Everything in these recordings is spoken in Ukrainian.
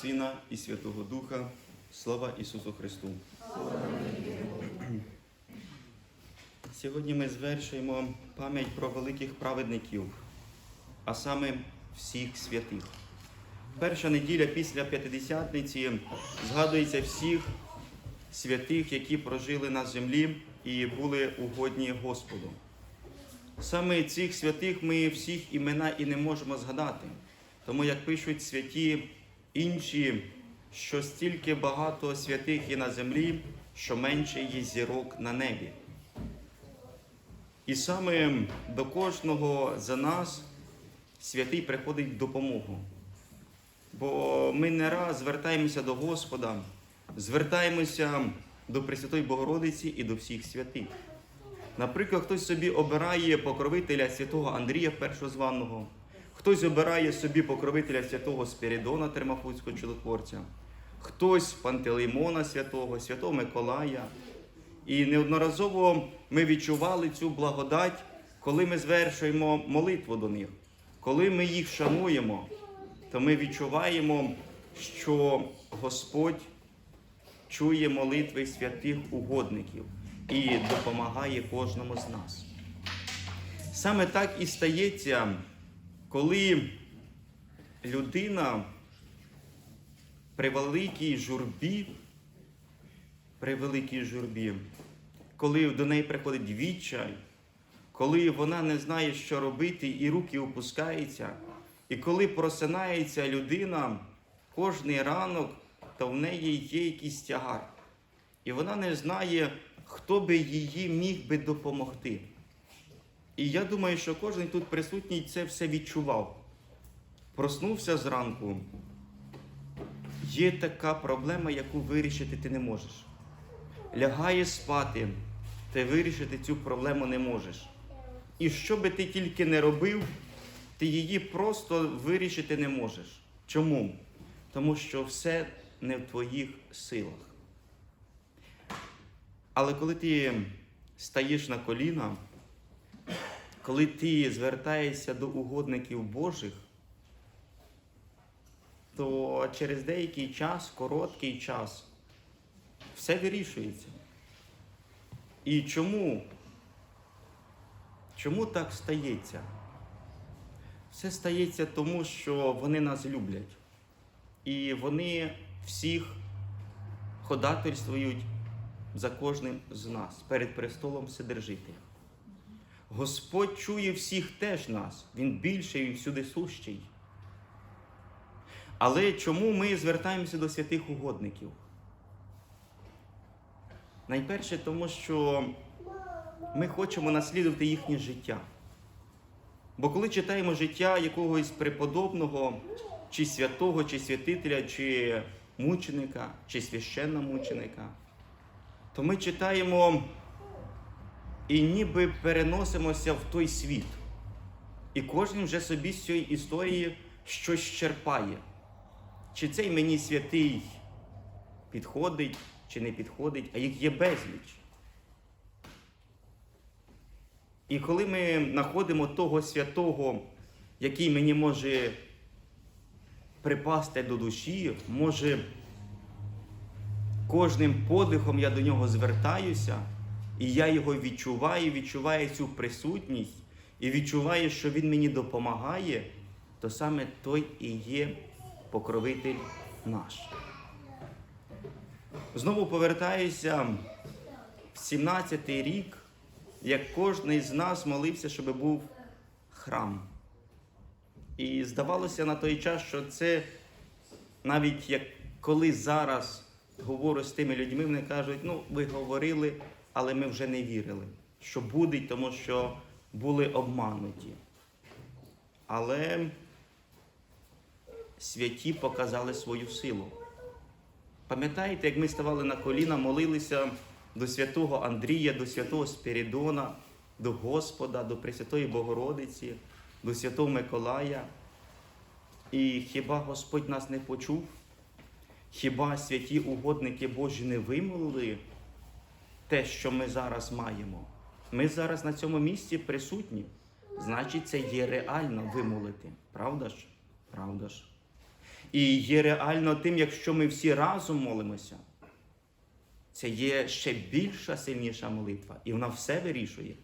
Сина і Святого Духа, слава Ісусу Христу. Сьогодні ми звершуємо пам'ять про великих праведників, а саме всіх святих. Перша неділя після П'ятидесятниці згадується всіх святих, які прожили на землі і були угодні Господу. Саме цих святих ми всіх імена і не можемо згадати. Тому, як пишуть святі інші, що стільки багато святих є на землі, що менше є зірок на небі. І саме до кожного за нас святий приходить допомогу. Бо ми не раз звертаємося до Господа, звертаємося до Пресвятої Богородиці і до всіх святих. Наприклад, хтось собі обирає покровителя святого Андрія Першозваного, хтось обирає собі покровителя святого Спірідона Термафутського чудотворця, хтось Пантелеймона святого, святого Миколая. І неодноразово ми відчували цю благодать, коли ми звершуємо молитву до них, коли ми їх шануємо, то ми відчуваємо, що Господь чує молитви святих угодників і допомагає кожному з нас. Саме так і стається, коли людина при великій журбі, при великій журбі, коли до неї приходить відчай, коли вона не знає, що робити, і руки опускаються, і коли просинається людина кожний ранок, то в неї є якийсь тягар. І вона не знає, хто би її міг би допомогти. І я думаю, що кожен тут присутній це все відчував. Проснувся зранку. Є така проблема, яку вирішити ти не можеш. Лягає спати, ти вирішити цю проблему не можеш. І що би ти тільки не робив, ти її просто вирішити не можеш. Чому? Тому що все не в твоїх силах. Але коли ти стаєш на коліна, коли ти звертаєшся до угодників Божих, то через деякий час, короткий час, все вирішується. І чому? Чому так стається? Все стається тому, що вони нас люблять. І вони всіх ходательствують за кожним з нас перед престолом Вседержителя. Господь чує всіх теж нас, Він більший і всюди сущий. Але чому ми звертаємося до святих угодників? Найперше, тому що ми хочемо наслідувати їхнє життя. Бо коли читаємо життя якогось преподобного, чи святого, чи святителя, чи мученика, чи священномученика, то ми читаємо і ніби переносимося в той світ. І кожен вже собі з цієї історії щось черпає. Чи цей мені святий підходить, чи не підходить, а їх є безліч. І коли ми знаходимо того святого, який мені може припасти до душі, може кожним подихом я до нього звертаюся, і я його відчуваю, відчуваю цю присутність, і відчуваю, що він мені допомагає, то саме той і є покровитель наш. Знову повертаюся в 17-й рік, як кожен з нас молився, щоб був храм. І здавалося на той час, що це навіть як коли зараз говорю з тими людьми, вони кажуть, ну, ви говорили, але ми вже не вірили, що буде, тому що були обмануті. Але святі показали свою силу. Пам'ятаєте, як ми ставали на коліна, молилися до святого Андрія, до святого Спірідона, до Господа, до Пресвятої Богородиці, до святого Миколая. І хіба Господь нас не почув? Хіба святі угодники Божі не вимолили те, що ми зараз маємо? Ми зараз на цьому місці присутні. Значить, це є реально вимолити. Правда ж? Правда ж? І є реально тим, якщо ми всі разом молимося, це є ще більша сильніша молитва, і вона все вирішує.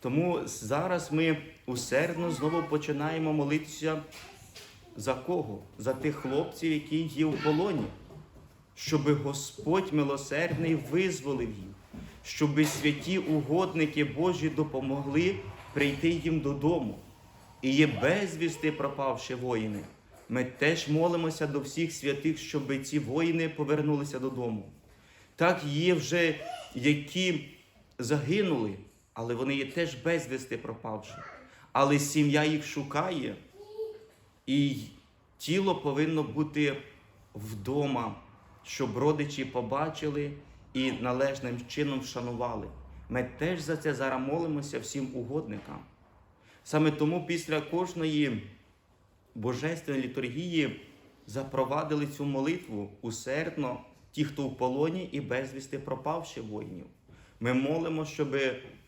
Тому зараз ми усердно знову починаємо молитися за кого? За тих хлопців, які є в полоні, щоб Господь милосердний визволив їх, щоб святі угодники Божі допомогли прийти їм додому. І є безвісти пропавші воїни. Ми теж молимося до всіх святих, щоб ці воїни повернулися додому. Так є вже які загинули, але вони є теж безвісти пропавші. Але сім'я їх шукає, і тіло повинно бути вдома, щоб родичі побачили і належним чином вшанували. Ми теж за це зараз молимося всім угодникам. Саме тому після кожної божественної літургії запровадили цю молитву усердно ті, хто в полоні і безвісти пропавши воїнів. Ми молимо, щоб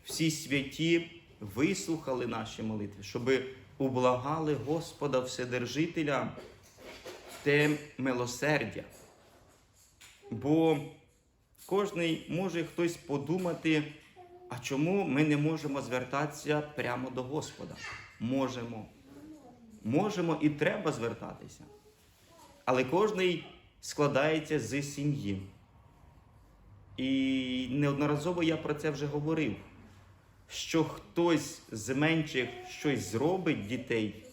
всі святі вислухали наші молитви, щоб ублагали Господа Вседержителя те милосердя. Бо кожний може хтось подумати, а чому ми не можемо звертатися прямо до Господа? Можемо. Можемо і треба звертатися. Але кожний складається з сім'ї. І неодноразово я про це вже говорив. Що хтось з менших щось зробить дітей,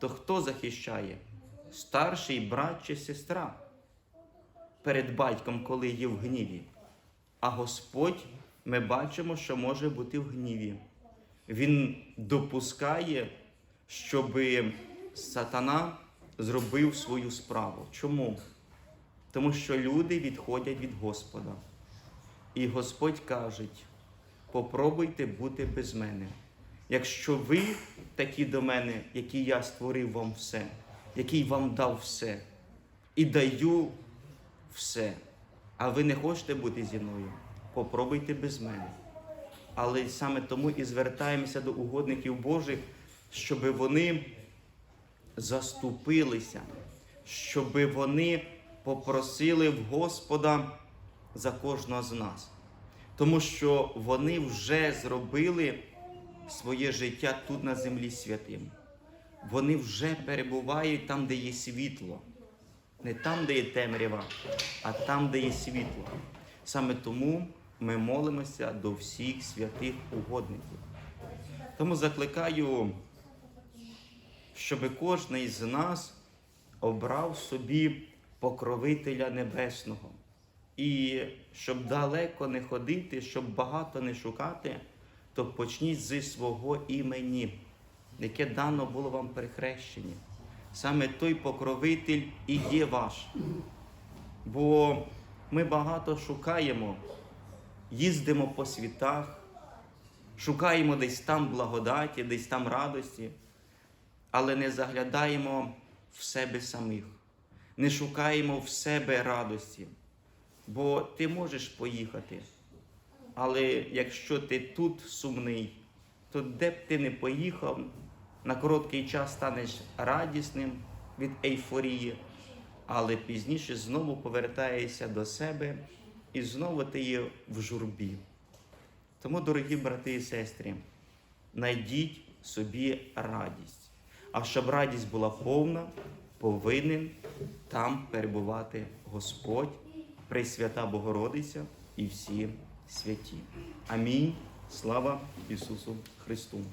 то хто захищає? Старший брат чи сестра перед батьком, коли є в гніві. А Господь ми бачимо, що може бути в гніві. Він допускає, щоб сатана зробив свою справу. Чому? Тому що люди відходять від Господа. І Господь каже, попробуйте бути без мене. Якщо ви такі до мене, які я створив вам все, який вам дав все, і даю все, а ви не хочете бути зі мною, попробуйте без мене. Але саме тому і звертаємося до угодників Божих, щоб вони заступилися, щоб вони попросили в Господа за кожного з нас. Тому що вони вже зробили своє життя тут на землі святим. Вони вже перебувають там, де є світло. Не там, де є темрява, а там, де є світло. Саме тому ми молимося до всіх святих угодників. Тому закликаю, щоб кожен з нас обрав собі покровителя небесного. І щоб далеко не ходити, щоб багато не шукати, то почніть зі свого імені, яке дано було вам при хрещенні. Саме той покровитель і є ваш. Бо ми багато шукаємо, їздимо по світах, шукаємо десь там благодаті, десь там радості, але не заглядаємо в себе самих, не шукаємо в себе радості. Бо ти можеш поїхати, але якщо ти тут сумний, то де б ти не поїхав, на короткий час станеш радісним від ейфорії, але пізніше знову повертаєшся до себе і знову ти є в журбі. Тому, дорогі брати і сестри, знайдіть собі радість. А щоб радість була повна, повинен там перебувати Господь, Пресвята Богородиця і всі святі. Амінь. Слава Ісусу Христу!